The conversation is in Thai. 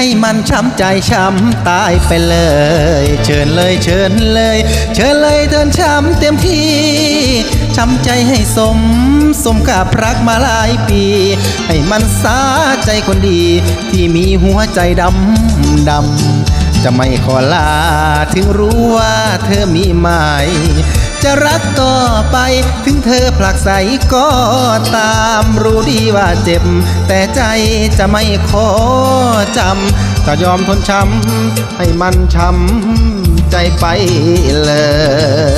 ให้มันช้ำใจช้ำตายไปเลย เชิญเลยเชิญเลย เชิญเลยเดินช้ำเต็มที่ช้ำใจให้สม สมกับรักมาหลายปี ให้มันสาใจคนดี ที่มีหัวใจดำดำจะไม่ขอลาถึงรู้ว่าเธอมีใหม จะรักต่อไป ถึงเธอผลักใสก็ตามรู้ดีว่าเจ็บ แต่ใจจะไม่ขอจำจะยอมทนช้ำให้มันช้ำใจไปเลย